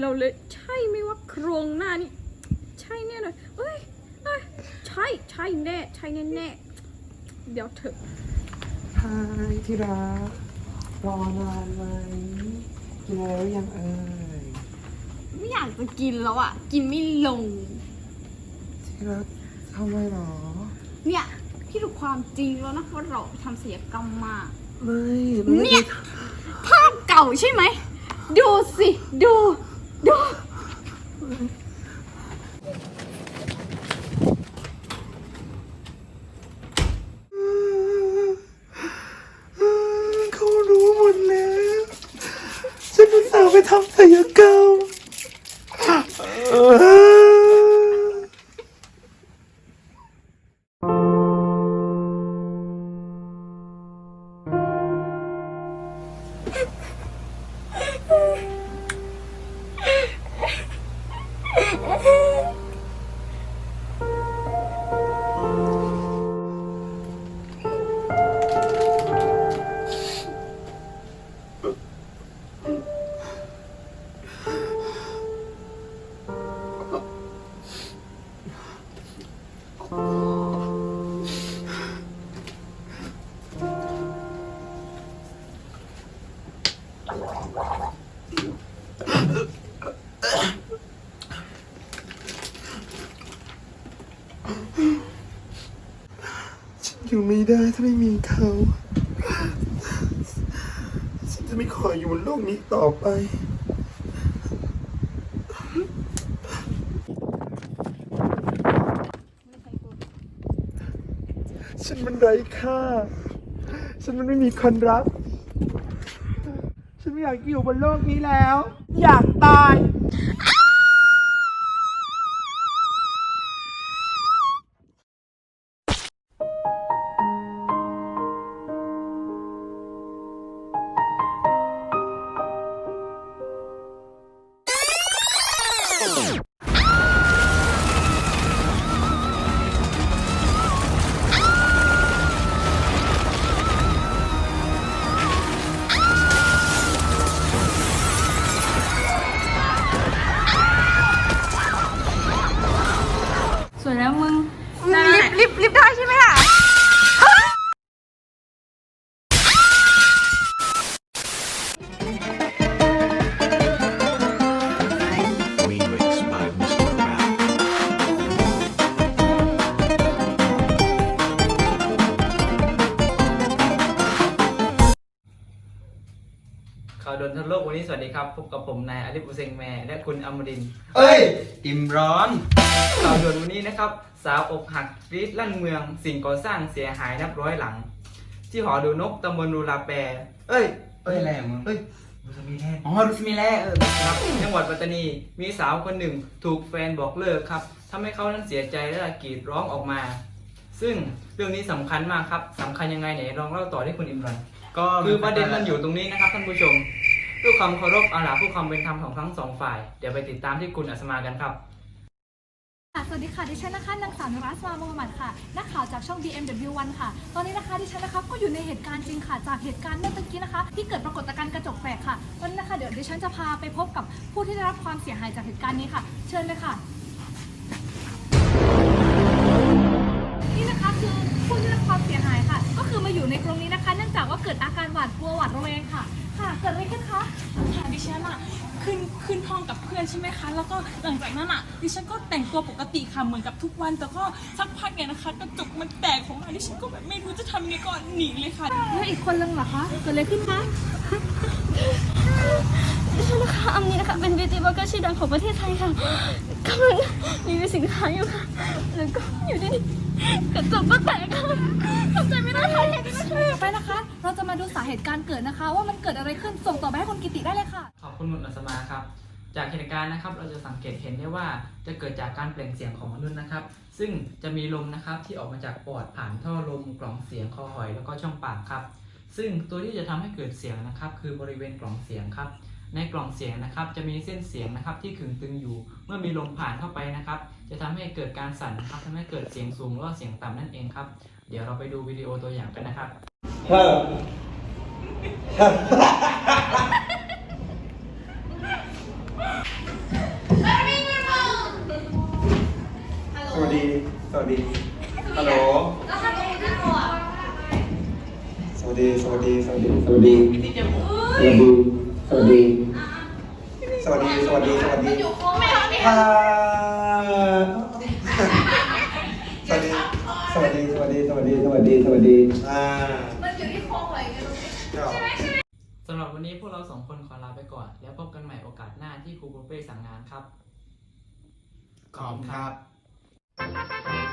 เราเลย ใช่ไหมว่าโครงหน้านี่ ใช่แน่เลยเอ้ยเอ้ยใช่ใช่แน่ใช่แน่แน่ๆเดี๋ยวเถอะฮายที่รักรอนานไหมกินแล้วยังเอ่ยไม่อยากจะกินแล้วอะ กินไม่ลง ที่รักทำไมหรอ เนี่ยพี่รู้ความจริงแล้วนะว่าเราไปทำศัลยกรรมมา ไม่ไม่เนี่ย ภาพเก่าใช่ไหม ดูสิ ดูดู เขารู้หมดแล้วฉันอุตส่าห์ไปทำศัลยกรรม ฉันอยู่ไม่ได้ถ้าไม่มีเขา ฉันจะไม่ขออยู่บนโลกนี้ต่อไป ฉันมันไร้ค่า ฉันมันไม่มีคนรัก ฉันไม่อยากอยู่บนโลกนี้แล้ว อยากตาย ข่าวด่วนทั่วโลกวันนี้สวัสดีครับ พบกับผมนายอาลิฟอุเซงแมและคุณอมรินทร์เอ้ย อิ่มร้อน ข่าวด่วนวันนี้นะครับ สาวอกหักกรีดลั่นเมือง สิ่งก่อสร้างเสียหายนับร้อยหลัง ที่หอดูนกตำบลรูลาแปรเอ้ย เอ้ยอะไรอะมึงเอ้ยมึงจะมีแน่อ๋อรุสมิแลเออครับจังหวัดปัตตานีมีสาวคนหนึ่งถูกแฟนบอกเลิกครับทำให้เขานั้นเสียใจและกรีดร้องออกมา ซึ่งเรื่องนี้สำคัญมากครับสำคัญยังไงไหนลองเล่าต่อที่คุณอิมรัน ก็คือประเด็นมันอยู่ตรงนี้นะครับท่านผู้ชมด้วยความเคารพอาลาผู้ความเป็นธรรมของทั้งสองฝ่าย เดี๋ยวไปติดตามที่คุณอัศมากันครับ ค่ะสวัสดีค่ะ ดิฉันนะคะนางสาวนรัสมาโมฮัมหมัดค่ะ นักข่าวจากช่อง BMW1 ค่ะ ตอนนี้นะคะดิฉันนะคะก็อยู่ในเหตุการณ์จริงค่ะ จากเหตุการณ์เมื่อตะกี้นะคะ ที่เกิดปรากฏการณ์กระจกแตกค่ะตอนนี้นะคะเดี๋ยวดิฉันจะพาไปพบกับผู้ที่ได้รับความเสียหายจากเหตุการณ์นี้ค่ะ เชิญเลยค่ะ ช่ไหมคะ แล้วก็หลังจากนั้นอะดิฉันก็แต่งตัวปกติค่ะเหมือนกับทุกวัน แต่ก็สักพักเนี่ยนะคะกระจกมันแตกของมาดิฉันก็แบบไม่รู้จะทำยังไงก่อนหนีเลยค่ะ แล้วอีกคนนึงเหรอคะเกิดอะไรขึ้นคะดิฉันนะคะอัมนี้นะคะเป็นบิวตี้บล็อกเกอร์ชื่อดังของประเทศไทยค่ะกำลังรีวิวสินค้าอยู่ค่ะ แล้วก็อยู่ดีๆกระจกก็แตกค่ะทำใจไม่ได้ค่ะต่อไปนะคะ เราจะมาดูสาเหตุการเกิดนะคะ ว่ามันเกิดอะไรขึ้นส่งต่อไปให้คุณกิติได้เลยค่ะ ขอบคุณคุณอัศมาครับ จากเหตุการณ์นะครับเราจะสังเกตเห็นได้ว่าจะเกิดจากการเปล่งเสียงของมนุษย์นะครับ ซึ่งจะมีลมนะครับที่ออกมาจากปอดผ่านท่อลมกล่องเสียงคอหอย แล้วก็ช่องปากครับ ซึ่งตัวที่จะทำให้เกิดเสียงนะครับ คือบริเวณกล่องเสียงครับ ในกล่องเสียงนะครับจะมีเส้นเสียงนะครับที่ขึงตึงอยู่ เมื่อมีลมผ่านเข้าไปนะครับ จะทำให้เกิดการสั่นนะครับทำให้เกิดเสียงสูงหรือว่าเสียงต่ำนั่นเองครับ เดี๋ยวเราไปดูวิดีโอตัวอย่างกันนะครับ วัสดี ฮัลโหล แล้วถ้าเป็นที่โอ่สวัสดี สวัสดี สวัสดี สวัสดี ที่จะบอกสวัสดี สวัสดี สวัสดี สวัสดี สวัสดีอยู่โค้งไม่ทำไม่ทอ่าสวัสดี สวัสดี สวัสดี สวัสดี สวัสดี สวัสดี อ่ามันอยู่ที่โค้งไหวันดี๋ยวใช่ไหมใช่ไหมสำหรับวันนี้พวกเราสองคนขอลาไปก่อน แล้วพบกันใหม่โอกาสหน้าที่ครูบุฟเฟ่สั่งงานครับ ขอบคุณครับ Thank you.